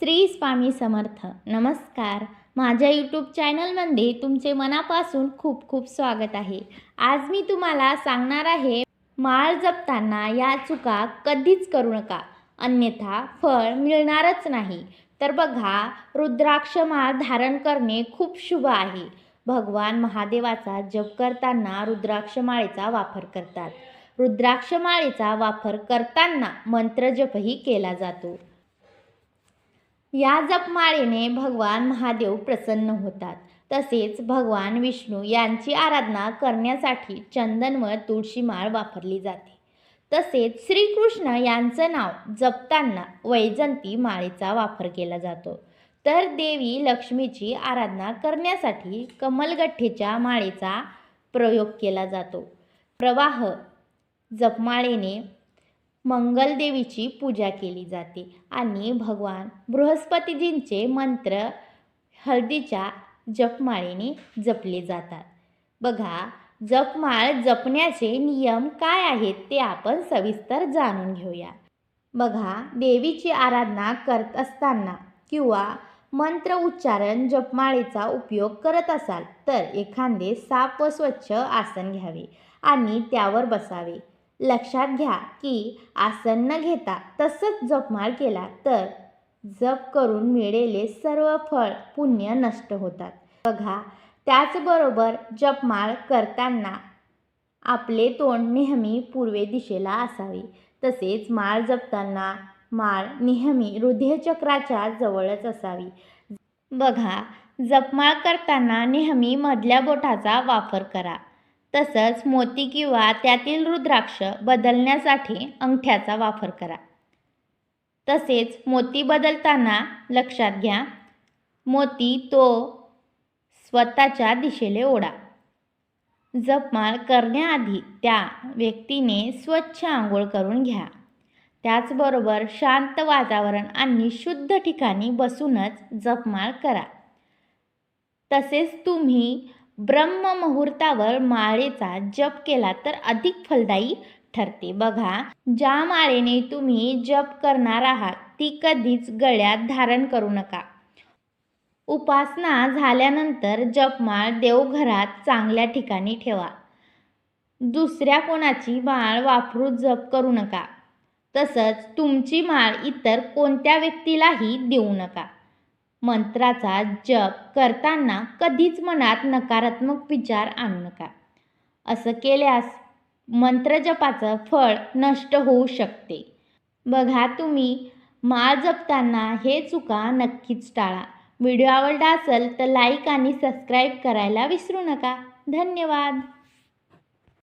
श्री स्वामी समर्थ. नमस्कार. माझ्या यूट्यूब चॅनलमध्ये तुमचे मनापासून खूप खूप स्वागत आहे. आज मी तुम्हाला सांगणार आहे माळ जपताना या चुका कधीच करू नका. अन्यथा फळ मिळणारच नाही. तर बघा रुद्राक्ष माळ धारण करणे खूप शुभ आहे. भगवान महादेवाचा जप करताना रुद्राक्ष माळेचा वापर करतात. रुद्राक्ष माळेचा वापर करताना मंत्रजपही केला जातो. या जपमाळेने भगवान महादेव प्रसन्न होतात. तसेच भगवान विष्णू यांची आराधना करण्यासाठी चंदन व तुळशी माळ वापरली जाते. तसेच श्रीकृष्ण यांचं नाव जपताना वैजंती माळेचा वापर केला जातो. तर देवी लक्ष्मीची आराधना करण्यासाठी कमलगठ्ठेच्या माळेचा प्रयोग केला जातो. प्रवाह जपमाळेने मंगलदेवीची पूजा केली जाते. आणि भगवान बृहस्पतीजींचे मंत्र हळदीच्या जपमाळेने जपले जातात. बघा जपमाळ जपण्याचे नियम काय आहेत ते आपण सविस्तर जाणून घेऊया. बघा देवीची आराधना करत असताना किंवा मंत्र उच्चारण जपमाळेचा उपयोग करत असाल तर एखादे साफ व स्वच्छ आसन घ्यावे आणि त्यावर बसावे. लक्षात घ्या की आसन न घेता तसंच जपमाळ केला तर जप करून मिळेले सर्व फळ पुण्य नष्ट होतात. बघा त्याचबरोबर जपमाळ करताना आपले तोंड नेहमी पूर्वे दिशेला असावे. तसेच माळ जपताना माळ नेहमी हृदयचक्राच्या जवळच असावी. बघा जपमाळ करताना नेहमी मधल्या बोटाचा वापर करा. तसंच मोती किंवा त्यातील रुद्राक्ष बदलण्यासाठी अंगठ्याचा वापर करा. तसेच मोती बदलताना लक्षात घ्या मोती तो स्वतःच्या दिशेने ओढा. जपमाळ करण्याआधी त्या व्यक्तीने स्वच्छ आंघोळ करून घ्या. त्याचबरोबर शांत वातावरण आणि शुद्ध ठिकाणी बसूनच जपमाळ करा. तसेच तुम्ही ब्रह्ममुहूर्तावर माळेचा जप केला तर अधिक फलदायी ठरते. बघा ज्या माळेने तुम्ही जप करणार आहात ती कधीच गळ्यात धारण करू नका. उपासना झाल्यानंतर जपमाळ देवघरात चांगल्या ठिकाणी ठेवा. दुसऱ्या कोणाची माळ वापरू जप करू नका. तसंच तुमची माळ इतर कोणत्या व्यक्तीलाही देऊ नका. मंत्राचा जप करताना कधीच मनात नकारात्मक विचार आणू नका. असं केल्यास मंत्रजपाचं फळ नष्ट होऊ शकते. बघा तुम्ही माळ जपताना हे चुका नक्कीच टाळा. व्हिडिओ आवडला असेल तर लाईक आणि सबस्क्राईब करायला विसरू नका. धन्यवाद.